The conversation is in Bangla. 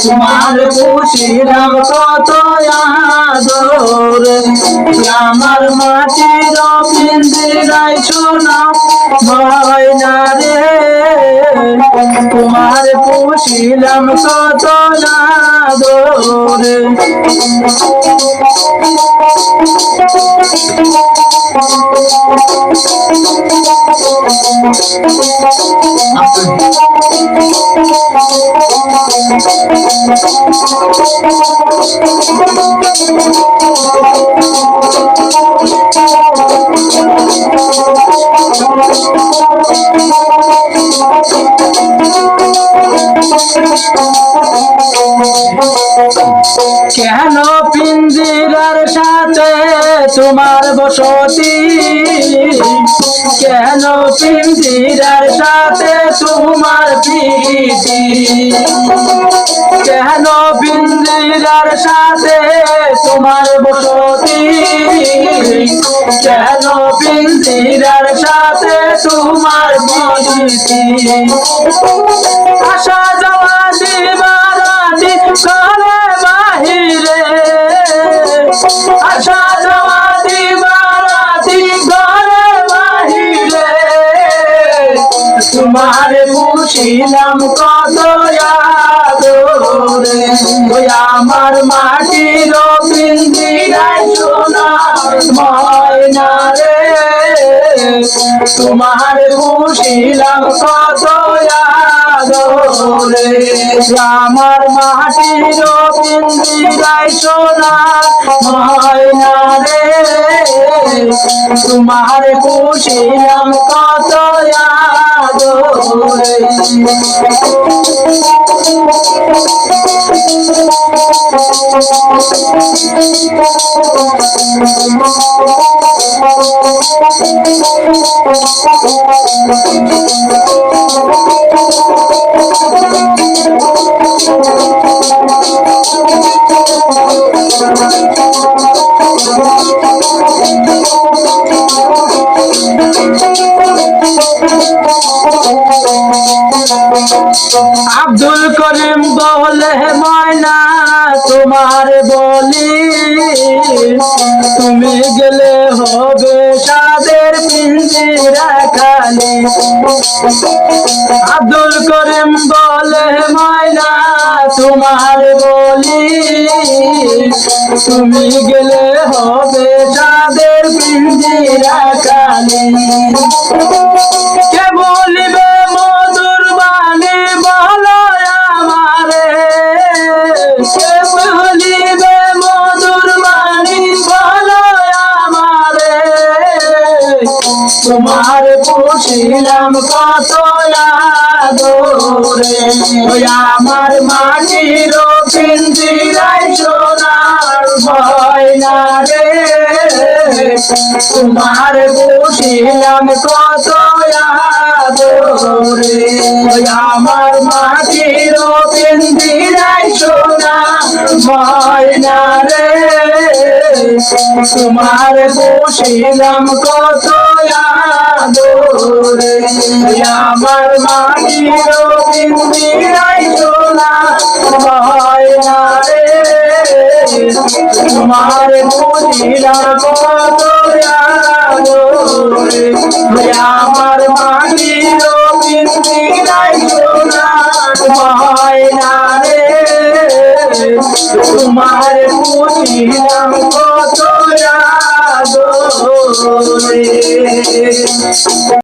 তোমার পুছিলাম কত আদরে আমার মাটির পিন্দিরাই শোনা ময়না রে তোমার পুছিলাম কত আদরে কেন তোমার বসতি। কেন পিঞ্জিরার সাথে তোমার প্রীতি? কেন পিঞ্জিরার সাথে তোমার বসতি? কেন পিঞ্জিরার সাথে তোমার প্রীতি? আশা করে বাহিরে তোমার পুছিলাম কত আমার মাটির রে। তোমার পুছিলাম কত আমার মাটির পিন্দিরাই সোনার রে। তোমার পুছিলাম কত আদরে আব্দুল করিম বলে ময়না, তোমার বলি, তুমি গেলে হবে সাদের পিঞ্জিরা খালি আব্দুল করিম বলে ময়না, তোমার বলি, তুমি গেলে হবে সাদের পিঞ্জিরা খালি তোমার পুছিলাম কত আদরে। আমার মাটির পিঞ্জিরাই সোনার ময়না রে। তোমার পুছিলাম কত আদরে। আমার মাটির পিঞ্জিরাই সোনার ময়না রে। তোমার বসিলাম কত আমার মাটির পিঞ্জিরাই সোনা ময়না রে। তোমার বসিলাম কত তোমার পুছিলাম কত আদরে